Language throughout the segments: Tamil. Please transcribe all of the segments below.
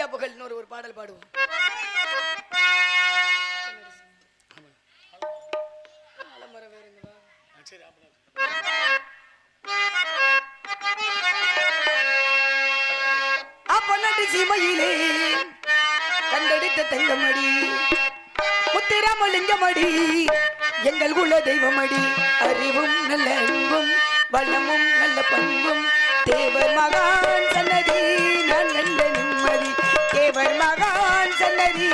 ஐயா புகழ்னு ஒரு ஒரு பாடல் பாடுவோம். ஆலமரம் சரி சீமையிலே கண்டெடுத்த தங்கமடி முத்திராமலிங்கமடி எங்கள் குல தெய்வமடி. அறிவும் நல்ல அன்பும் வளமும் நல்ல பண்பும் தேவர் மகான் சன்னதி நான் கண்ட நிம்மதி. தேவர் மகான் சன்னதி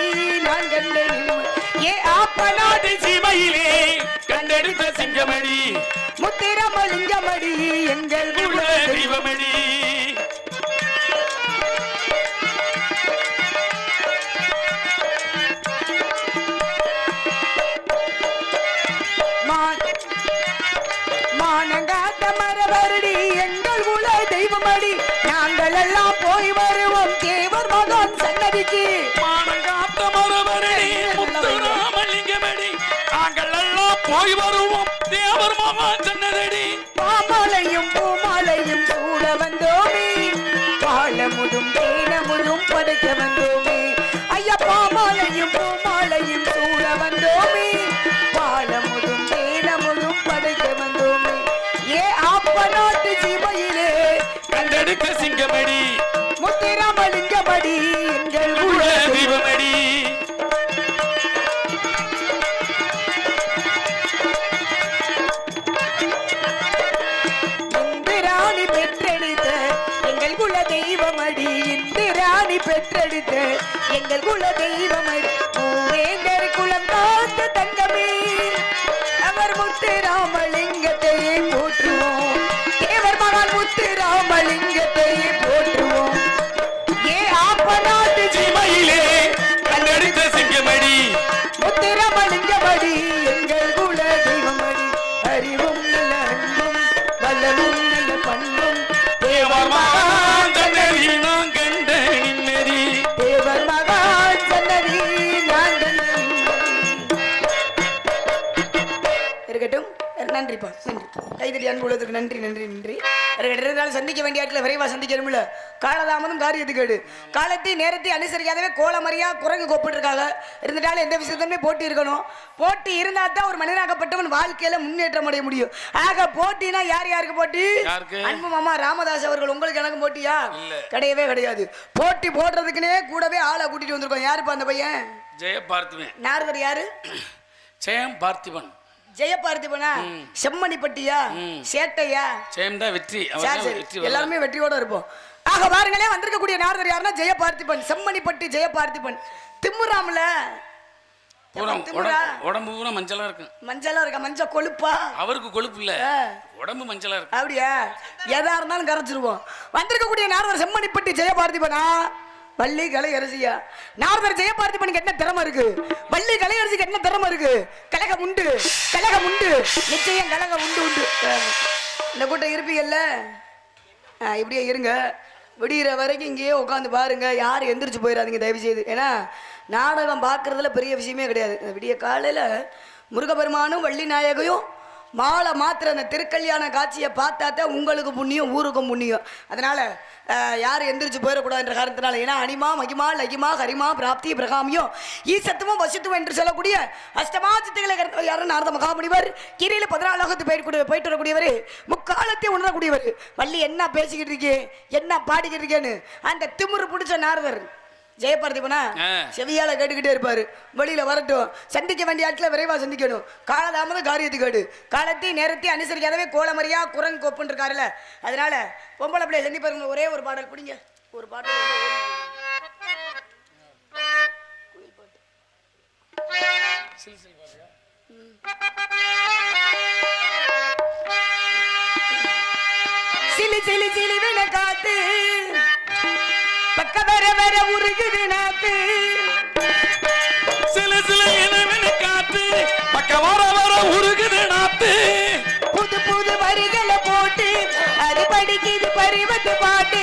நான் கண்ட நிம்மதி ஏ ஆப்பனாடி சீமையிலே கண்டெடுத்த சிங்கமணி முத்திராமலிங்கமடி எங்கள் குல போய் வருவோம் தேவர் மகான் சொன்னதடி. பாமாலையும் பூமாலையும் சூட வந்தோமே. பாலமுதும் தேனமுதும் படைக்க வந்தோமே. ஐயா பாமாலையும் பூமாலையும் சூட வந்தோமே. பாலமுதும் தேனமுதும் படைக்க வந்தோமே. ஏ ஆப்ப நாட்டு சீமையிலே கண்டெடுத்த சிங்கமணி முத்திராமலிங்கமடி எங்கள் குல தெய்வமை. பூவேந்தர் குலம் காத்த தங்கமே. அவர் முத்து முத்துராமலிங்கத்தையே போற்றுவோம். தேவர் மகான் முத்துராமலிங்கத்தையே போற்றுவோம் அன்பு உள்ளதுக்கு நன்றி நன்றி நன்றி. இரண்டாலும் சந்திக்க வேண்டிய இடத்துல விரைவாக சந்திக்கணும்ல. காலதாமதம் காரியத்துக்கேடு காலத்தை நேரத்தை அனுசரிக்காதவே கோலமறியா குரங்கு கூப்பிட்டு இருக்காங்க இருந்துட்டாலும் எந்த விஷயத்துமே போட்டி இருக்கணும். போட்டி இருந்தால் தான் ஒரு மனிதனாகப்பட்டவன் வாழ்க்கையில முன்னேற்றம் அடைய முடியும். ஆக போட்டினா யார் யாருக்கு போட்டி? அன்பு மாமா ராமதாஸ் அவர்கள் உங்களுக்கு எனக்கும் போட்டியா. கிடையவே கிடையாது. போட்டி போடுறதுக்குனே கூடவே ஆளை கூட்டிட்டு வந்திருக்கோம். யாருப்பா அந்த பையன்? ஜெய பார்த்திபன் யாரு? ஜெயம் பார்த்திபன் ஜெயபார்த்திபனா செம்மணிப்பட்டியா? சேட்டையா? தான் வெற்றி. எல்லாருமே வெற்றியோட இருப்போம். ஆக பாருங்களே வந்திருக்கக்கூடிய நாரதர் யாருன்னா ஜெயபார்த்திபன் செம்மணிப்பட்டி ஜெயபார்த்திபன் திம்முராம்ல? உடம்பு உடம்பு பூரா மஞ்சளா இருக்கும் மஞ்சளா இருக்க? மஞ்சள் கொழுப்பா? அவருக்கு கொழுப்பு இல்ல. உடம்பு மஞ்சளா இருக்கு. அப்படியா? எதா இருந்தாலும் கரைச்சிருவோம். வந்திருக்கக்கூடிய நாரதர் செம்மணிப்பட்டி ஜெயபார்த்திபனா வள்ளி கலையரசியா நாரதர் ஜெயபார்த்திபனுக்கு என்ன திறமை இருக்கு. வள்ளி கலை அரசிக்கு என்ன திறமை இருக்கு. கழகம் உண்டு. கழகம் உண்டு. நிச்சயம் கழகம் உண்டு உண்டு. இந்த கூட்டம் இருப்பீங்கல்ல? இப்படியே இருங்க. விடிகிற வரைக்கும் இங்கேயே உட்காந்து பாருங்க. யார் எந்திரிச்சு போயிடாதீங்க தயவு செய்து ஏன்னா நாடகம் பார்க்கறதுல பெரிய விஷயமே கிடையாது. இந்த விடிய காலையில் முருகபெருமானும் வள்ளி நாயகையும் மாலை மாத்திர அந்த திருக்கல்யாண காட்சியை பார்த்தா தான் உங்களுக்கு புண்ணியம் ஊருக்கும் புண்ணியம். அதனால் யார் யாரும் எந்திரிச்சு போயிடக்கூடாதுன்ற காரணத்தினால ஏன்னா அனிமா மகிமா லகிமா ஹரிமா பிராப்தி பிரகாமியம் ஈசத்துவம் வசித்துவம் என்று சொல்லக்கூடிய அஷ்டமா சித்துக்களை கருத்து யாரும் நாரத மகாமுனிவர் கீரையில் பதினாலு லோகத்து போயிட்டு போயிட்டு வரக்கூடியவர் முக்காலத்தை உணரக்கூடியவர். வள்ளி என்ன பேசிக்கிட்டு இருக்கே என்ன பாடிக்கிட்டு இருக்கேன்னு அந்த திமிரு பிடிச்ச நாரதர். ஜெயபாரதிபனா. செவியால கேட்டுக்கிட்டே இருப்பாரு. வெளியில வரட்டும். சந்திக்க வேண்டிய ஆட்களை விரைவா சந்திக்கணும். காலதாமத காரியத்துக்கு காலத்தை நேரத்தை அனுசரிக்காதவே கோலமரியா குரங்கு கொப்புன்னு இருக்காருல்ல. அதனால பொம்பளை பிள்ளைய சந்தி பாருங்க ஒரே ஒரு பாடல் பிடிங்க. ஒரு பாடல். சிலி சிலி சிலி. வர வர உருகுது நாத்து சில சில இளவெளி காத்து பக்க வர வர உருகுது நாத்து. புது புது வரிகளை போட்டு அது படிக்குது பரிவத்து பாட்டு.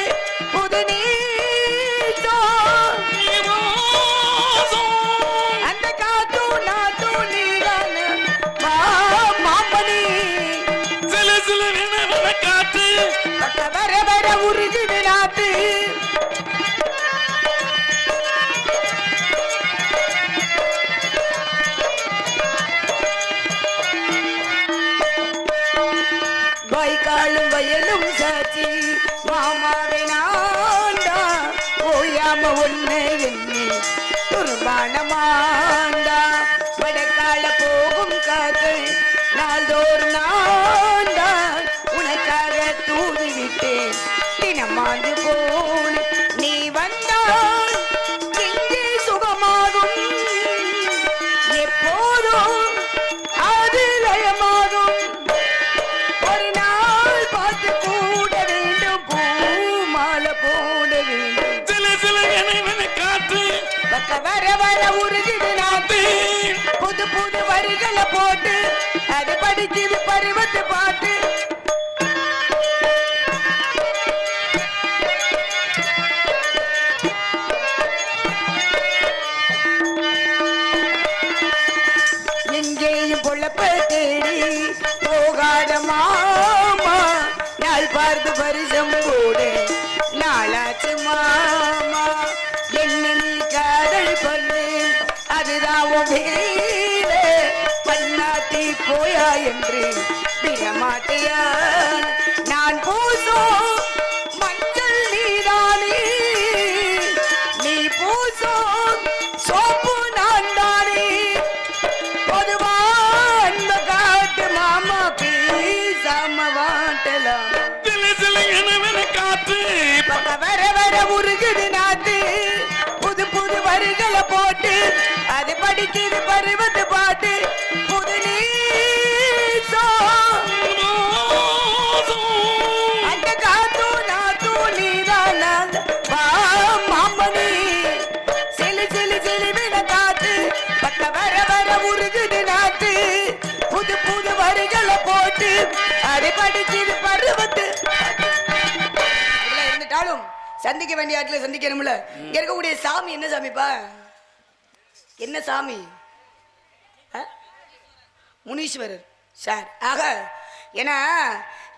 வரிகளை போட்டு அது படிக்குது பருவத்து பாட்டு. எங்கேயும் பொழப்ப தேடி போகாத மாமா நாள் பார்த்து பரிசம் போடு? நாளாச்சு மாமா என்ன நீ காதல் பண்ணு? அதுதான் உன் வீடு பண்ணாத்தி போயா என்று விடமாட்டியா நான் பூசோ படிக்குது பருவத்து பாட்டு புது நீசம் அந்த காத்து நாத்து நீதான் நாங்க. வா மாமணி. சிலு சிலு சிலுவின காத்து. பக்க வர வர உருகுது நாட்டு. புது புது வரிகளை போட்டு அடி படிக்குது பருவத்து. இருந்துட்டாலும் சந்திக்க வேண்டிய ஆட்களை சந்திக்கணும்ல. இங்க இருக்கக்கூடிய சாமி என்ன சாமிப்பா? என்ன சாமி? முனீஸ்வரர். சார் ஆக ஏன்னா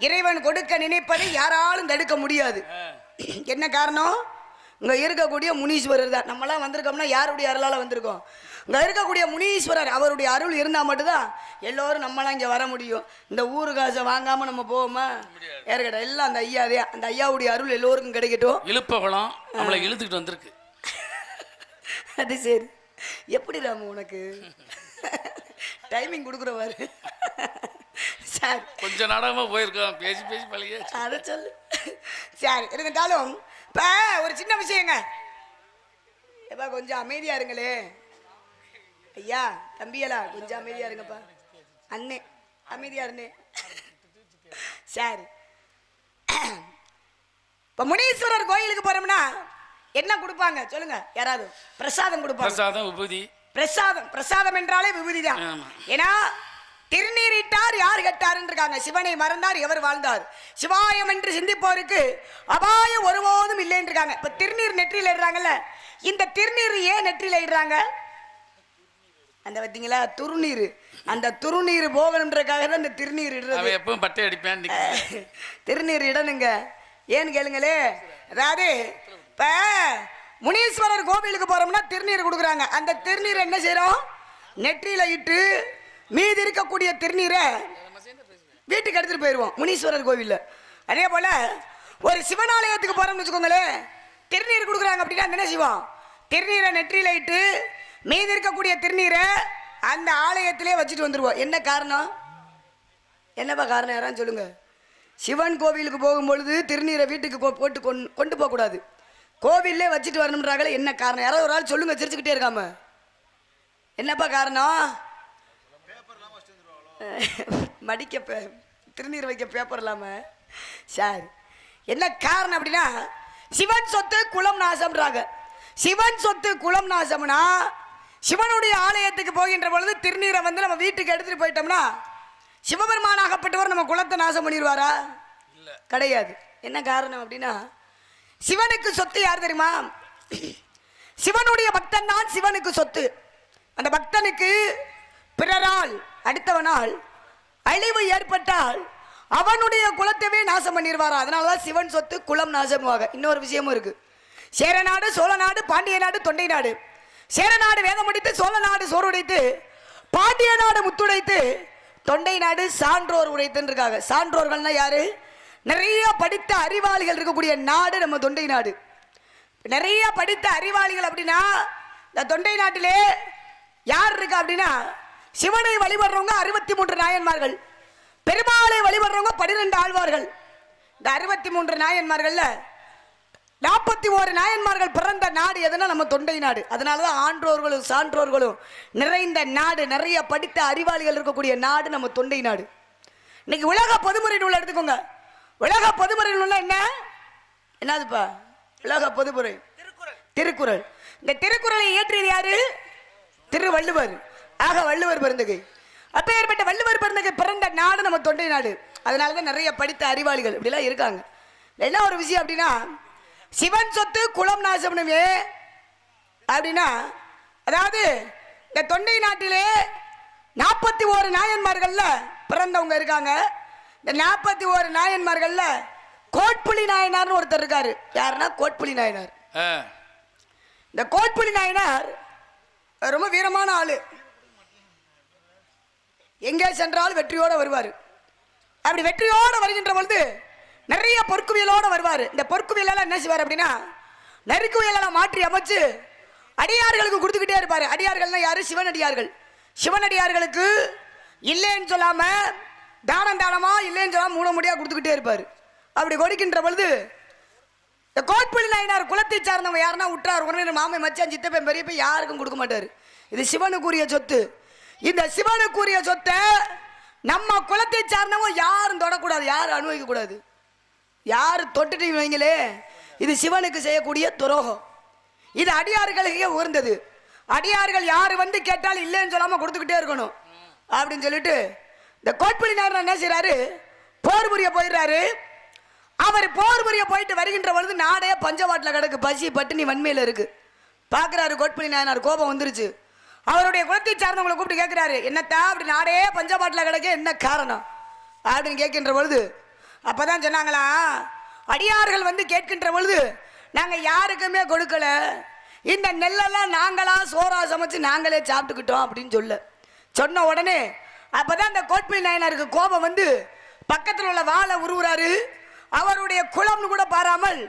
இறைவன் கொடுக்க நினைப்பதை யாராலும் தடுக்க முடியாது. என்ன காரணம்? இங்க இருக்கக்கூடிய முனீஸ்வரர் தான். நம்மலாம் வந்திருக்கோம்னா யாருடைய அருளால வந்திருக்கோம்? இங்க இருக்கக்கூடிய முனீஸ்வரர் அவருடைய அருள் இருந்தா மட்டும்தான் எல்லோரும் நம்மளாம் இங்க வர முடியும். இந்த ஊரு காசை வாங்காம நம்ம போவோமா? ஏற்கட்ட எல்லாம் அந்த ஐயாதே அந்த ஐயாவுடைய அருள் எல்லோருக்கும் கிடைக்கட்டும். இழுப்பகுளம் நம்மளை இழுத்துக்கிட்டு வந்திருக்கு. அது சரி. எப்படி ராமு உனக்கு? டைமிங் கொடுக்குறவாரு சார். கொஞ்ச நாடகமா போயிருக்கோம். பேசி பேசி பழகிய அதை சொல்லு. சரி இருந்தாலும் இப்போ ஒரு சின்ன விஷயங்க. எப்பா கொஞ்சம் அமைதியா இருங்களே. ஐயா தம்பியலா கொஞ்சம் அமைதியா இருங்கப்பா. அண்ணே அமைதியா இருந்தே. சரி. இப்போ முனீஸ்வரர் கோயிலுக்கு போறோம்னா என்ன கொடுப்பாங்க? சொல்லுங்க. யாராவது? பிரசாதம் கொடுப்பாங்க. பிரசாதம் உபதி பிரசாதம். பிரசாதம் என்றாலே விபூதி தான். ஏன்னா திருநீரிட்டார் யார் கெட்டாருன்னு இருக்காங்க. சிவனை மறந்தார் எவர் வாழ்ந்தார்? சிவாயம் என்று சிந்திப்போருக்கு அபாயம் ஒருபோதும் இல்லைன்னு இருக்காங்க. இப்ப திருநீர் நெற்றியில இடுறாங்கல்ல. இந்த திருநீர் ஏன் நெற்றியில இடுறாங்க? அந்த பார்த்தீங்களா? துருநீர். அந்த துருநீர் போகணுன்றதுக்காக தான் இந்த திருநீர் இடுறது. எப்பவும் பட்டை அடிப்பேன். திருநீர் இடனுங்க ஏன்னு கேளுங்களே. அதாவது இப்போ முனீஸ்வரர் கோவிலுக்கு போறோம்னா திருநீர் கொடுக்குறாங்க. அந்த திருநீர் என்ன செய்கிறோம் நெற்றியில இட்டு மீதி இருக்கக்கூடிய திருநீரை வீட்டுக்கு எடுத்துட்டு போயிடுவோம் முனீஸ்வரர் கோவில்ல. அதே போல ஒரு சிவனாலயத்துக்கு போறோம்னு வச்சுக்கோங்களேன் திருநீர் கொடுக்குறாங்க அப்படின்னா என்ன செய்வோம்? திருநீரை நெற்றியில இட்டு மீதி இருக்கக்கூடிய திருநீரை அந்த ஆலயத்திலே வச்சுட்டு வந்துருவோம். என்ன காரணம்? என்னப்பா காரணம்? யாரான்னு சொல்லுங்க. சிவன் கோவிலுக்கு போகும்பொழுது திருநீரை வீட்டுக்கு கொ- போட்டு கொண்டு கொண்டு போகக்கூடாது. கோவில்லே வச்சுட்டு வரணுன்றாங்களே என்ன காரணம்? யாராவது ஒரு ஆள் சொல்லுங்க சிரிச்சுக்கிட்டே இருக்காம. என்னப்பா காரணம்? மடிக்க திருநீர் வைக்க பேப்பர் இல்லாம. சரி என்ன காரணம் அப்படின்னா சிவன் சொத்து குலம் நாசம்ன்றாங்க. சிவன் சொத்து குலம் நாசம்னா சிவனுடைய ஆலயத்துக்கு போகின்ற பொழுது திருநீரை வந்து நம்ம வீட்டுக்கு எடுத்துட்டு போயிட்டோம்னா சிவபெருமானாகப்பட்டவர் நம்ம குலத்தை நாசம் பண்ணிடுவாரா? கிடையாது. என்ன காரணம் அப்படின்னா சிவனுக்கு சொத்து யார் தெரியுமா? சிவனுடைய பக்தன் தான் சிவனுக்கு சொத்து. அந்த பக்தனுக்கு பிறரால் அடுத்தவனால் அழிவு ஏற்பட்டால் அவனுடைய குலத்தவே நாசம் பண்ணிடுவாரா அதனால தான் சிவன் சொத்து குலம் நாசமாக இன்னொரு விஷயமும் இருக்கு. சேர நாடு சோழ நாடு பாண்டிய நாடு தொண்டை நாடு. சேர நாடு வேதம் முடித்து சோழ நாடு சோறு உடைத்து பாண்டிய நாடு முத்துடைத்து தொண்டை நாடு சான்றோர் உடைத்துன்னு இருக்காங்க. சான்றோர்கள்னா யாரு? நிறைய படித்த அறிவாளிகள் இருக்கக்கூடிய நாடு நம்ம தொண்டை நாடு. நிறைய படித்த அறிவாளிகள் அப்படின்னா இந்த தொண்டை நாட்டிலே யார் இருக்கா அப்படின்னா சிவனை வழிபடுறவங்க அறுபத்தி மூன்று நாயன்மார்கள். பெருமாளை வழிபடுறவங்க பனிரெண்டு ஆழ்வார்கள். இந்த அறுபத்தி மூன்று நாயன்மார்கள்ல நாற்பத்தி ஓரு நாயன்மார்கள் பிறந்த நாடு எதுனா நம்ம தொண்டை நாடு. அதனால தான் ஆன்றோர்களும் சான்றோர்களும் நிறைந்த நாடு நிறைய படித்த அறிவாளிகள் இருக்கக்கூடிய நாடு நம்ம தொண்டை நாடு. இன்னைக்கு உலக பொதுமுறை நூல் எடுத்துக்கோங்க. உலக பொதுமுறை நூல்னா என்ன? என்னதுப்பா? உலக பொதுமுறை. திருக்குறள். இந்த திருக்குறளை இயற்றியது யாரு? திருவள்ளுவர். ஆக வள்ளுவர் பிறந்தகை. அப்பேற்பட்ட வள்ளுவர் பிறந்தகை பிறந்த நாடு நம்ம தொண்டை நாடு. அதனால தான் நிறைய படித்த அறிவாளிகள் இப்படிலாம் இருக்காங்க. என்ன ஒரு விஷயம் அப்படின்னா சிவன் சொத்து குலம் நாசம்னுமே அப்படின்னா அதாவது இந்த தொண்டை நாட்டிலே நாற்பத்தி ஓரு நாயன்மார்கள்ல பிறந்தவங்க இருக்காங்க. இந்த நாற்பத்தி ஓரு நாயன்மார்கள்ல கோட்புலி நாயனார்னு ஒருத்தர் இருக்காரு. யாருன்னா கோட்புலி நாயனார். இந்த கோட்புலி நாயனார் ரொம்ப வீரமான ஆளு. எங்கே சென்றாலும் வெற்றியோட வருவார். அப்படி வெற்றியோட வருகின்ற பொழுது நிறைய பொற்குவியலோட வருவார். இந்த பொற்குவியலெல்லாம் என்ன செய்வார் அப்படின்னா நெருக்குவியலெல்லாம் மாற்றி அமைச்சு அடியார்களுக்கு கொடுத்துக்கிட்டே இருப்பார். அடியார்கள்னா யாரு? சிவனடியார்கள். சிவனடியார்களுக்கு இல்லைன்னு சொல்லாம தானம் தானமா இல்லைன்னு சொல்லாம மூணு முடியா கொடுத்துக்கிட்டே இருப்பார். அப்படி கொடுக்கின்ற பொழுது இந்த கோட்பள்ளி நாயனார் குலத்தை சார்ந்தவங்க யாருன்னா விட்டுறார் உடனே மாமன் மச்சான் சித்தப்பன் பெரியப்ப யாருக்கும் கொடுக்க மாட்டார். இது சிவனுக்குரிய சொத்து. இந்த சிவனுக்குரிய சொத்தை நம்ம குலத்தை சார்ந்தவங்க யாரும் தொடக்கூடாது யாரும் அனுபவிக்க கூடாது யார் தொட்டுட்டு வைங்களே இது சிவனுக்கு செய்யக்கூடிய துரோகம். இது அடியார்களுக்கே உயர்ந்தது அடியார்கள் யார் வந்து கேட்டாலும் இல்லைன்னு சொல்லாமல் கொடுத்துக்கிட்டே இருக்கணும். அப்படின்னு சொல்லிட்டு இந்த கோட்பள்ளி நாயனார் என்ன செய்கிறாரு போர் புரிய போயிடுறாரு. அவர் போர் புரிய போயிட்டு வருகின்ற பொழுது நாடே பஞ்சவாட்டில் கிடக்கு. பசி பட்டினி வன்மையில் இருக்கு. பார்க்குறாரு கோட்பள்ளி நாயனார் கோபம் வந்துருச்சு. அவருடைய குலத்தை சார்ந்தவங்களை கூப்பிட்டு கேட்குறாரு என்னத்தா அப்படி நாடே பஞ்சபாட்டில் கிடக்க? என்ன காரணம்? அப்படின்னு கேட்கின்ற பொழுது அப்போ தான் சொன்னாங்களா அடியார்கள் வந்து கேட்கின்ற பொழுது நாங்கள் யாருக்குமே கொடுக்கல. இந்த நெல்லெல்லாம் நாங்களாக சோறா சமைச்சு நாங்களே சாப்பிட்டுக்கிட்டோம் அப்படின்னு சொல்ல. சொன்ன உடனே அப்பதான் அந்த கோட்பள்ளி நாயனாருக்கு கோபம் வந்து பக்கத்தில் உள்ள வாளை உருவுறாரு. அவருடைய குலம்னு கூட பாராமல்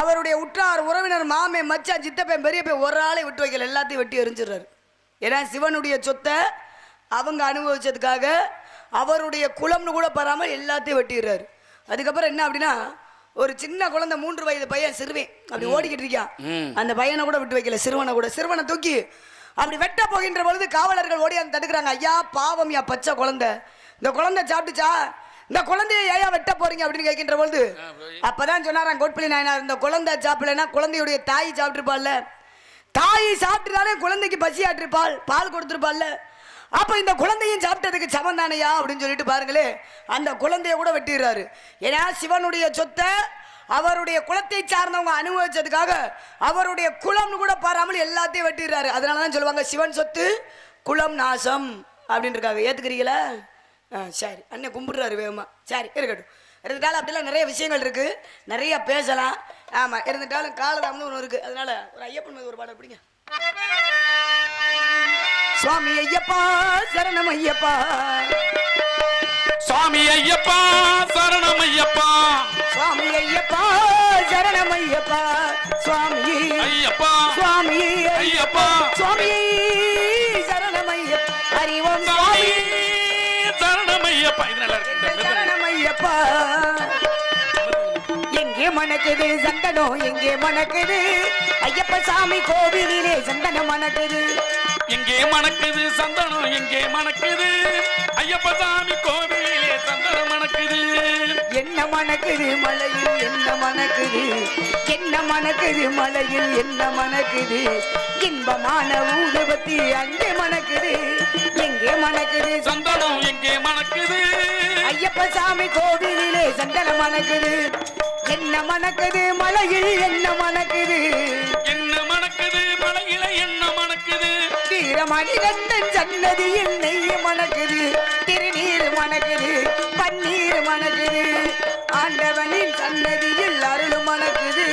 அவருடைய உற்றார் உறவினர் மாமே மச்சான் சித்தப்பன் பெரியப்பன் ஒரு ஆளை விட்டு வைக்கல. எல்லாத்தையும் வெட்டி எரிஞ்சிடுறாரு. ஏன்னா சிவனுடைய சொத்தை அவங்க அனுபவிச்சதுக்காக அவருடைய குலம்னு கூட பாராமல் எல்லாத்தையும் வெட்டிடுறாரு. அதுக்கப்புறம் என்ன அப்படின்னா ஒரு சின்ன குழந்தை மூன்று வயது பையன் சிறுவன். அப்படி ஓடிக்கிட்டு இருக்கான். அந்த பையனை கூட விட்டு வைக்கல சிறுவனை கூட. சிறுவனை தூக்கி அப்படி வெட்ட போகின்ற பொழுது காவலர்கள் ஓடி அந்த தடுக்கிறாங்க. ஐயா பாவம் யா பச்சை குழந்தை. இந்த குழந்தை சாப்பிட்டுச்சா? இந்த குழந்தைய ஏயா வெட்ட போறீங்க அப்படின்னு கேட்கின்ற பொழுது அப்பதான் சொன்னாராம் கோட்பள்ளி நாயனார் இந்த குழந்தை சாப்பிடலன்னா குழந்தையுடைய தாய் சாப்பிட்டுருப்பாள்ல. தாய் சாப்பிட்டுதானே குழந்தைக்கு பசி ஆட்டிருப்பாள் பால் கொடுத்துருப்பாள்ல. அப்ப இந்த குழந்தையும் சாப்பிட்டதுக்கு சமம் தானையா? அப்படின்னு சொல்லிட்டு பாருங்களே அந்த குழந்தைய கூட வெட்டிடுறாரு. ஏன்னா சிவனுடைய சொத்தை அவருடைய குலத்தை சார்ந்தவங்க அனுபவிச்சதுக்காக அவருடைய குலம்னு கூட பாராமல் எல்லாத்தையும் வெட்டிடுறாரு. அதனால தான் சொல்லுவாங்க சிவன் சொத்து குலம் நாசம். அப்படின்னு இருக்காங்க ஏத்துக்கிறீங்களா? ஆ சரி. அண்ணன் கும்பிடுறாரு வேகமா. சரி இருக்கட்டும். இருந்துட்டாலும் அப்படிலாம் நிறைய விஷயங்கள் இருக்கு. நிறைய பேசலாம். ஆமா இருந்துட்டாலும் காலதாமதம் ஒன்று இருக்கு. அதனால ஒரு ஐயப்பன் மீது ஒரு பாடல் பிடிங்க. சுவாமி ஐயப்பா சரணம் ஐயப்பா. சுவாமி ஐயப்பா சரணம் ஐயப்பா. சுவாமி ஐயப்பா சரணம் ஐயப்பா. சுவாமி ஐயப்பா. சுவாமி ஐயப்பா. சுவாமி சரணம் ஐயப்பா. அறிவோம் சுவாமி சரணம் ஐயப்பா. இது நல்லா இருக்கு. சரணம் ஐயப்பா. எங்கே மணக்குது சந்தனம்? எங்கே மணக்குது? ஐயப்ப சாமி கோவிலிலே சந்தனம் மணக்குது. எங்கே மணக்குது சந்தனம்? எங்கே மணக்குது? ஐயப்ப சாமி கோவிலிலே சந்தனம் மணக்குது. என்ன மணக்குது மலையில்? என்ன மணக்குது? என்ன மணக்குது மலையில்? என்ன மணக்குது? இன்பமான ஊதுபத்தி அங்கே மணக்குது. எங்கே மணக்குது? சந்தனம் எங்கே மணக்குது? ஐயப்ப சாமி கோவிலிலே சந்தனம் மணக்குது. என்ன மணக்குது மலையில்? என்ன மணக்குது? வீரமணிகண்டன் சன்னதியில் நெய் மணக்குது திருநீர் மணக்குது பன்னீர் மணக்குது. ஆண்டவனின் சன்னதியில் அருள் மணக்குது.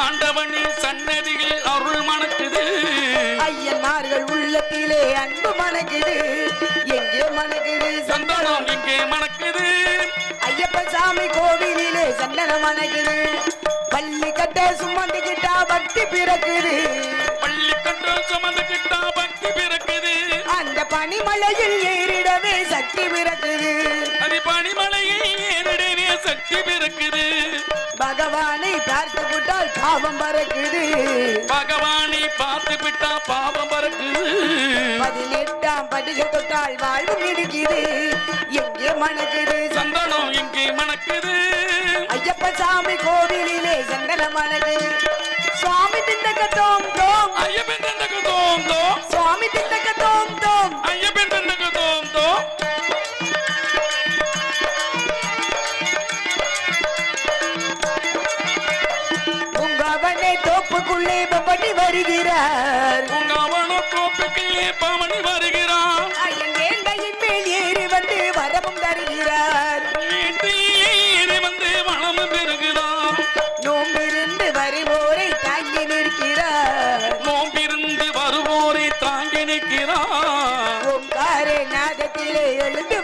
ஆண்டவனின் சன்னதியில் அருள் மணக்குது. ஐயன்மார்கள் உள்ளத்திலே அன்பு மணக்குது எங்கே மணக்குது? சந்தனம் எங்கே மணக்குது? ஐயப்ப சாமி கோவிலிலே சந்தனம் மணக்குது. பள்ளி கட்ட சுமந்துக்கிட்டா பக்தி பிறக்குது. பனிமலையில் ஏறிடவே சக்தி பிறக்குது. அது பனிமலையில் ஏறிடவே சக்தி பிறக்குது. பகவானை பார்த்து விட்டால் பாவம் பறக்குது. பகவானை பார்த்து விட்டா பாவம் பறக்குது. பதினெட்டாம் படிக தொட்டால் வாழ்வு மிடுக்குது எங்கே மணக்குது? சந்தனம் எங்கே மணக்குது? ஐயப்ப சாமி கோவிலிலே சந்தன மணக்குது சுவாமி திண்டக தோம். தோம் ஐயப்பன் தோந்தோ சுவாமி திண்டக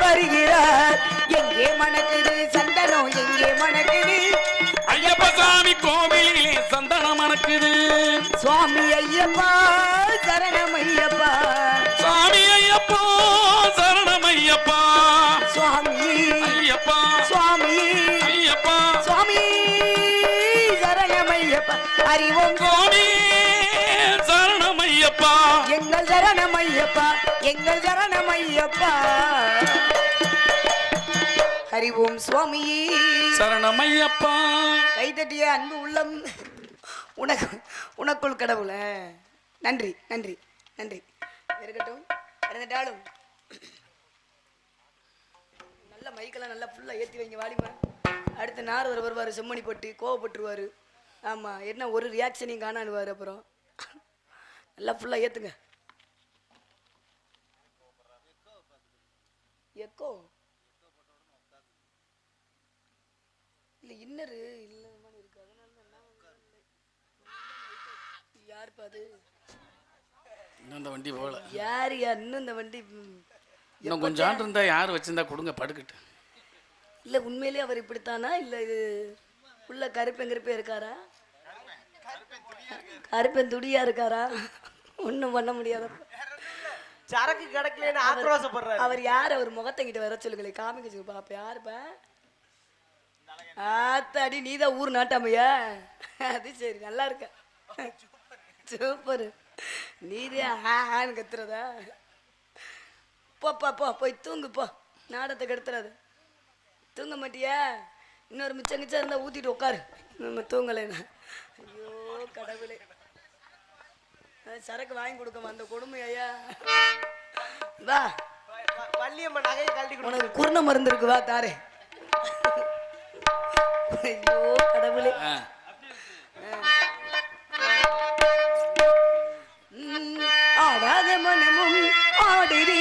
வருகிறார். எங்கே மணக்குது சந்தனம் எங்கே மணக்குது? ஐயப்ப சாமி கோவிலிலே சந்தனம் மணக்குது. சுவாமி ஐயப்பா சரணம் ஐயப்பா. சாமி ஐயப்பா சரணம் ஐயப்பா. சுவாமி ஐயப்பா சுவாமி ஐயப்பா. சுவாமி சரணம் ஐயப்பா. அறிவோம். சுவாமி ஐயப்பா. எங்கள் சரணம் ஐயப்பா எங்கள் சரணம் ஐயப்பா. ஹரி ஓம் சுவாமி. சரணம் ஐயப்பா. கைதட்டிய அன்பு உள்ளம். உனக்கு உனக்குள் கடவுள. நன்றி நன்றி நன்றி. இருக்கட்டும் இறந்துட்டாலும் நல்ல மைக்கெல்லாம் நல்லா ஃபுல்லாக ஏற்றி வைங்க வாலிமா அடுத்து நாரதர் வருவார் செம்மணி போட்டு கோவப்பட்டுருவார். ஆமாம் என்ன ஒரு ரியாக்ஷனையும் காணானுவார் அப்புறம். நல்லா ஃபுல்லாக ஏற்றுங்க எக்கோ இல்லை இன்னரு இல்லை மாதிரி இருக்கு. அதனால யாருப்பா அது? இன்னும் இந்த வண்டி போகல. யார் யார்? இன்னும் இந்த வண்டி இன்னும் கொஞ்சம் ஆண்டு இருந்தா யார் வச்சிருந்தா கொடுங்க படுக்கட்டு இல்லை உண்மையிலேயே அவர் இப்படித்தானா? இல்லை இது உள்ள கருப்பன் கருப்பே இருக்காரா? கருப்பன் துடியா இருக்காரா? ஒன்றும் பண்ண முடியாதப்ப சரக்கு கிடைக்கலன்னு ஆக்ரோஷப்படுறாரு. அவர் யார்? அவர் முகத்தை கிட்ட வர சொல்லுங்களே காமிக்க சொல்லு பாப்ப யாருப்பா ஆத்தாடி நீ தான் ஊர் நாட்டாமையா? அது சரி நல்லா இருக்க. சூப்பர். நீதே ஆன்னு கத்துறதா? போப்பா போ போய் தூங்கு போ. நாடத்தை கெடுத்துறாது. தூங்க மாட்டியா? இன்னொரு மிச்சம் கிச்சம் இருந்தா ஊத்திட்டு உட்காரு. நம்ம தூங்கலைன்னா. ஐயோ கடவுளே. சரக்கு வாங்கி கொடுக்கமா அந்த கொடுமை ஐயா. வா. வள்ளியம்மன் நகையை கழட்டி உனக்கு குருண மருந்து இருக்கு வா தாரே. ஐயோ கடவுளே. ஆடாத மனமும் ஆடுதி.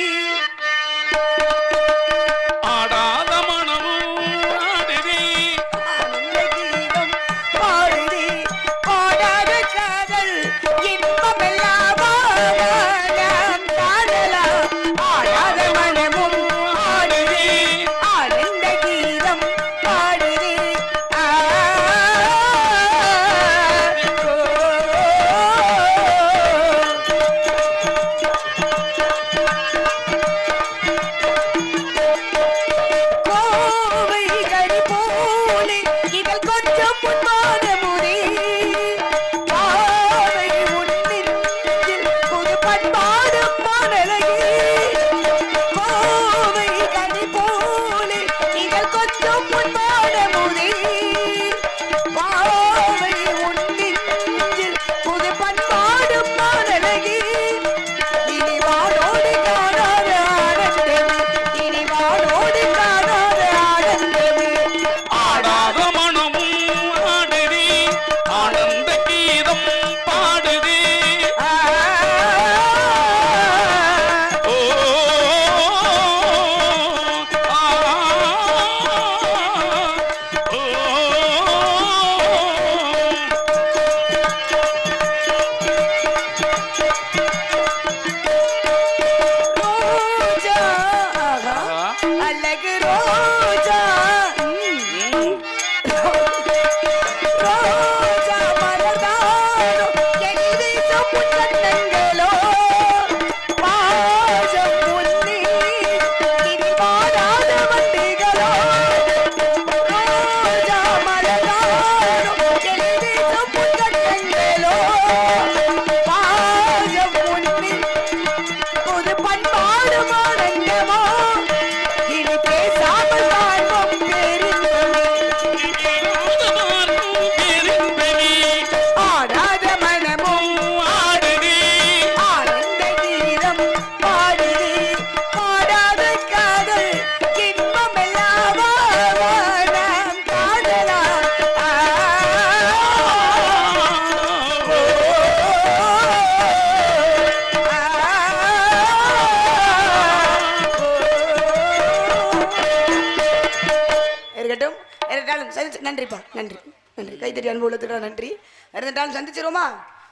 இருந்தாலும் சந்திச்சிருவோமா?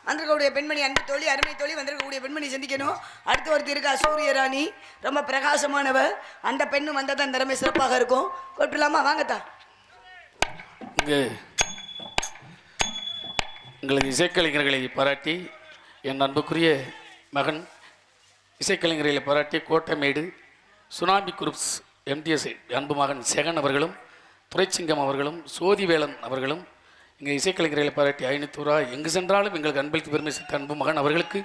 வந்திருக்கக்கூடிய பெண்மணி அன்பு தோழி அருமை தோழி வந்திருக்கக்கூடிய பெண்மணி சந்திக்கணும். அடுத்து ஒருத்தர் இருக்கா சூரிய ராணி ரொம்ப பிரகாசமானவ. அந்த பெண்ணும் வந்தால் தான் திறமை சிறப்பாக இருக்கும். கூப்பிடலாமா? வாங்கத்தா. இங்கு எங்களது இசைக்கலைஞர்களை பாராட்டி என் அன்புக்குரிய மகன் இசைக்கலைஞர்களை பாராட்டி கோட்டமேடு சுனாமி குரூப்ஸ் எம்டிஎஸ் அன்பு மகன் செகன் அவர்களும் துரைச்சிங்கம் அவர்களும் சோதிவேலன் அவர்களும் இங்கே இசைக்கலைஞர்களை பாராட்டி ஐநூத்தூரா எங்கு சென்றாலும் எங்களுக்கு அன்பளித்து பெருமை சித்த அன்பு மகன் அவர்களுக்கு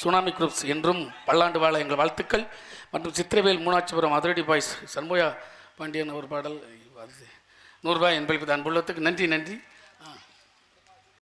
சுனாமி குரூப்ஸ் என்றும் பல்லாண்டு வாழ எங்கள் வாழ்த்துக்கள். மற்றும் சித்திரவேல் மூணாட்சிபுரம் அதிரடி பாய்ஸ் சண்முயா பாண்டியன் ஒரு பாடல் அது நூறுரூபாய் என்பளிப்பது அன்புள்ளத்துக்கு நன்றி நன்றி.